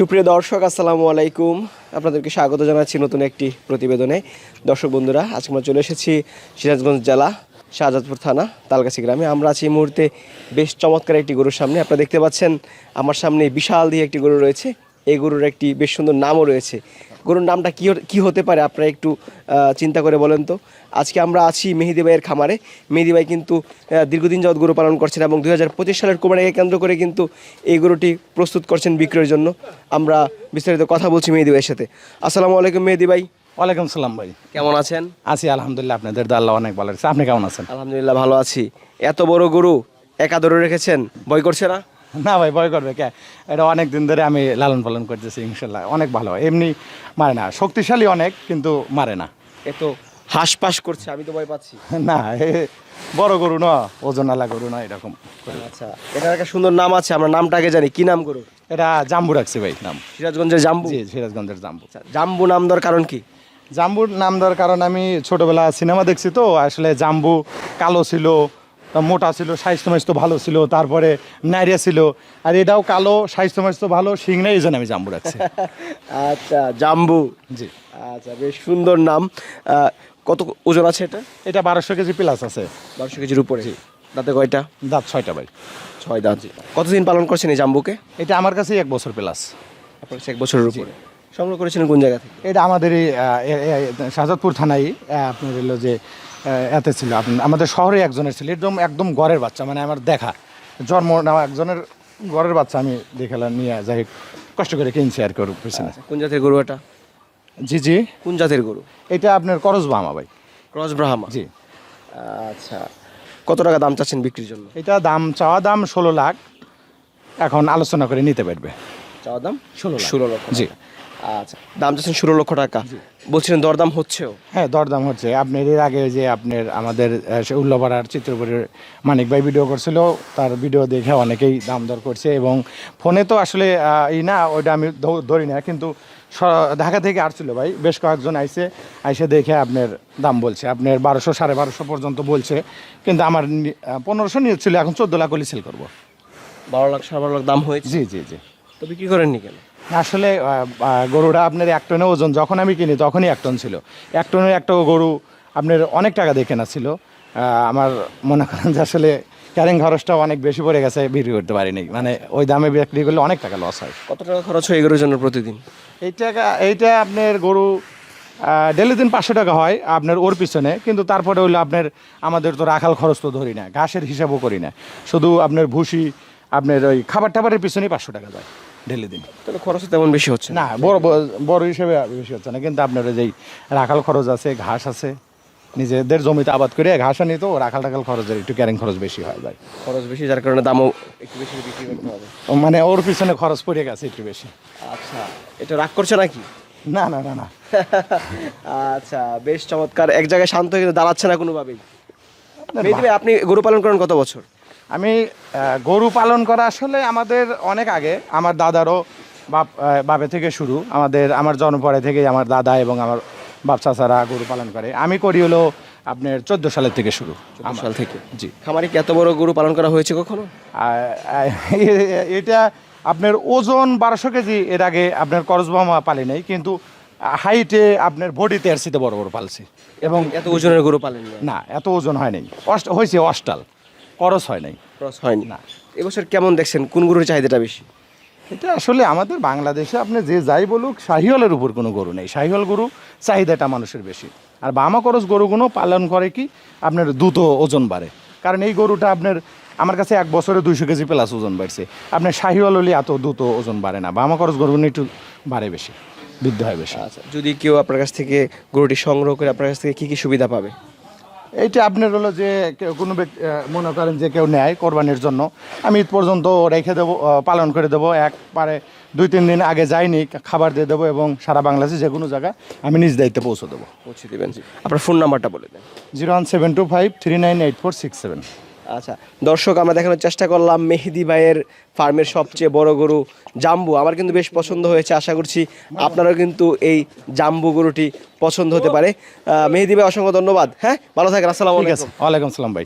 সুপ্রিয় দর্শক, আসসালামু আলাইকুম। আপনাদেরকে স্বাগত জানাচ্ছি নতুন একটি প্রতিবেদনে। দর্শক বন্ধুরা, আজকে আমরা চলে এসেছি সিরাজগঞ্জ জেলা, শাহজাদপুর থানা, তালগাছি গ্রামে। আমরা আছি এই মুহূর্তে বেশ চমৎকার একটি গরুর সামনে। আপনারা দেখতে পাচ্ছেন, আমার সামনে বিশাল দিয়ে একটি গরু রয়েছে। এই গরুর একটি বেশ সুন্দর নামও রয়েছে। গরুর নামটা কী কি হতে পারে আপনারা একটু চিন্তা করে বলেন তো। আজকে আমরা আছি মেহেদি ভাইয়ের খামারে। মেহেদি ভাই কিন্তু দীর্ঘদিন যাবৎ গরু পালন করছেন এবং দুই হাজার পঁচিশ সালের কোরবানিকে কেন্দ্র করে কিন্তু এই গরুটি প্রস্তুত করছেন বিক্রয়ের জন্য। আমরা বিস্তারিত কথা বলছি মেহেদি ভাইয়ের সাথে। আসসালামু আলাইকুম মেহেদি ভাই। ওয়ালাইকুম সালাম ভাই। কেমন আছেন? আছি আলহামদুলিল্লাহ আপনাদের তো আল্লাহ অনেক ভালো আছে আপনি কেমন আছেন? আলহামদুলিল্লাহ ভালো আছি। এত বড় গরু একা ধরে রেখেছেন? ভয় করছে না? না ভাই ভয় করবে কে? এটা অনেক দিন ধরে আমি লালন পালন করতেছি ইনশাল্লাহ। অনেক ভালো। এমনি মারে না। শক্তিশালী অনেক কিন্তু মারে না। এত হাঁসপাস করছে আমি তো ভয় পাচ্ছি। না এ বড় গরু না ওজন আলা গরু না এরকম। আচ্ছা এটার একটা সুন্দর নাম আছে আমরা নামটা আগে জানি। কি নাম গরু এটা জাম্বু রাখছি ভাই নাম। সিরাজগঞ্জের জাম্বু? জি সিরাজগঞ্জের জাম্বু। আচ্ছা, জাম্বু নাম দেওয়ার কারণ কি? জাম্বুর নাম দেওয়ার কারণ আমি ছোটবেলা সিনেমা দেখছি তো আসলে জাম্বু কালো ছিল মোটা ছিল স্বাস্থ্য ভালো ছিল তারপরে নাইরিয়া ছিল। আর এটাও কালো স্বাস্থ্য মাস্থ্য ভালো নাই এই জন্য আমি জাম্বু রাখছি। আচ্ছা জাম্বু। জি। আচ্ছা বেশ সুন্দর নাম। কত ওজন আছে এটা? এটা বারোশো কেজি প্লাস আছে। বারোশো কেজির উপরে। দাঁতে কয়টা? দাঁত ছয়টা ভাই। ছয় দাঁত। কতদিন পালন করছেন এই জাম্বুকে? এটা আমার কাছে এক বছর প্লাস আপনার এক বছরের উপরে। সংগ্রহ করেছিলেন কোন জায়গা থেকে? এটা আমাদের এই শাহজাদপুর থানায় আপনার হলো যে এতে ছিল। আমাদের শহরে একজনের ছিল একদম একদম গড়ের বাচ্চা মানে আমার দেখা। জন্ম নেওয়া একজনের গড়ের বাচ্চা আমি দেখালাম নিয়ে যাই কষ্ট করে কিনছি আর পিছনে। আচ্ছা, কোন জাতের গরু এটা? জি জি। কোন জাতের গরু? এটা আপনার করজ বামা ভাই। ক্রস ব্রাহ্মা জি। আচ্ছা কত টাকা দাম চাচ্ছেন বিক্রির জন্য? এটা দাম চাওয়া দাম ষোলো লাখ। এখন আলোচনা করে নিতে পারবে। চাওয়া দাম ষোলো লাখ। ষোলো লক্ষ জি। আচ্ছা দাম চাচ্ছেন ষোলো লক্ষ টাকা। বলছিলেন দরদাম হচ্ছেও? হ্যাঁ দরদাম হচ্ছে। আপনার এর আগে যে আপনার আমাদের উল্লাপাড়ার চিত্রপুরের মানিক ভাই ভিডিও করছিল তার ভিডিও দেখে অনেকেই দাম দর করছে এবং ফোনে তো আসলে এই না ওইটা আমি ধরি না কিন্তু ঢাকা থেকে আসছিল ভাই বেশ কয়েকজন আইসে আইসে দেখে আপনার দাম বলছে। আপনার বারোশো সাড়ে বারোশো পর্যন্ত বলছে কিন্তু আমার পনেরোশো নিয়েছিল এখন চোদ্দ লাখ হলে সেল করব। বারো লাখ সাড়ে বারো লাখ দাম হয়েছে? জি জি জি। তো বিক্রি করেননি কেন? আসলে গরুটা আপনার এক টনে ওজন যখন আমি কিনি তখনই এক টন ছিল। এক টনের একটা গরু আপনার অনেক টাকা দিয়ে কেনা ছিল। আমার মনে করেন যে আসলে ক্যারিং খরচটা অনেক বেশি পড়ে গেছে বিক্রি করতে পারিনি। মানে ওই দামে বিক্রি করলে অনেক টাকা লস হয়। কত টাকা খরচ হয় এগুলোর জন্য প্রতিদিন? এই টাকা এইটা আপনার গরু ডেলি দিন পাঁচশো টাকা হয় আপনার ওর পিছনে কিন্তু তারপরে হইল আপনার আমাদের তো রাখাল খরচ তো ধরি না ঘাসের হিসাবও করি না। শুধু আপনার ভুসি আপনার ওই খাবার টাবারের পিছনেই পাঁচশো টাকা যায়। ডেলি দিন। তাহলে খরচ তেমন বেশি হচ্ছে না। বড় বড়- হিসেবে বেশি হচ্ছে না কিন্তু আপনার যেই রাখাল খরচ আছে ঘাস আছে নিজেদের জমিতে আবাদ করে ঘাস আনি তো রাখাল টাখাল খরচের একটু ক্যারিং খরচ বেশি হয় ভাই। খরচ বেশি যার কারণে দামও একটু বেশি বিক্রি করতে হবে। মানে ওর পিছনে খরচ পড়ে গেছে একটু বেশি। আচ্ছা এটা রাগ করছে নাকি? না না না না। আচ্ছা বেশ চমৎকার। এক জায়গায় শান্ত হয়ে দাঁড়াচ্ছে না কোনোভাবেই। আপনি গরু পালন করেন কত বছর? আমি গরু পালন করা আসলে আমাদের অনেক আগে। আমার দাদারও বাপ বাপে থেকে শুরু। আমাদের আমার জন্ম পরে থেকেই আমার দাদা এবং আমার বাপ চাচারা গরু পালন করে। আমি করি হলো আপনার চোদ্দ সালের থেকে শুরু। সাল থেকে? জি। খামারে কি এত বড় গরু পালন করা হয়েছে কখনো? এটা আপনার ওজন বারোশো কেজি এর আগে আপনার করজবামা পালি নাই কিন্তু হাইটে আপনার বডিতে এরসিতে বড় বড় পালছে। এবং এত ওজনের গরু পালেন না এত ওজন হয় নাই। অষ্ট হয়েছে অষ্টাল। করস হয় নাই। ক্রস হয়নি। না। এবছর কেমন দেখছেন? কোন গরুর চাহিদাটা বেশি? এটা আসলে আমাদের বাংলাদেশে আপনি যে যাই বলুক শাহিওয়ালের উপর কোনো গরু নেই। শাহিওয়াল গরু চাহিদাটা মানুষের বেশি। আর বামা করস গরুগুলো পালন করে কি? আপনার দ্রুত ওজন বাড়ে। কারণ এই গরুটা আপনার আমার কাছে এক বছরে দুইশো কেজি প্লাস ওজন বাড়ছে। আপনার শাহিওয়াল হলে এত দ্রুত ওজন বাড়ে না। বামা করস গরুগুলো একটু বাড়ে বেশি বৃদ্ধি হয় বেশি। আচ্ছা যদি কেউ আপনার কাছ থেকে গরুটি সংগ্রহ করে আপনার কাছ থেকে কী কী সুবিধা পাবে? এইটা আপনার হলো যে কেউ কোনো ব্যক্তি মনে করেন যে কেউ নেয় কোরবানির জন্য আমি ঈদ পর্যন্ত রেখে দেবো পালন করে দেবো। একবারে দুই তিন দিন আগে যাইনি খাবার দিয়ে দেবো এবং সারা বাংলাদেশে যে কোনো জায়গায় আমি নিজ দায়িত্বে পৌঁছে দেবো। পৌঁছে দেবেন আপনার ফোন নাম্বারটা বলে দেন। Zero one seven two five three nine eight four six seven. আচ্ছা দর্শক আমরা দেখানোর চেষ্টা করলাম মেহেদি ভাইয়ের ফার্মের সবচেয়ে বড় গরু জাম্বু। আমার কিন্তু বেশ পছন্দ হয়েছে আশা করছি আপনারাও কিন্তু এই জাম্বু গরুটি পছন্দ হতে পারে। মেহেদি ভাই অসংখ্য ধন্যবাদ। হ্যাঁ ভালো থাকেন আসসালামাইকুম আলাইকুম। ওয়ালাইকুম আসসালাম ভাই।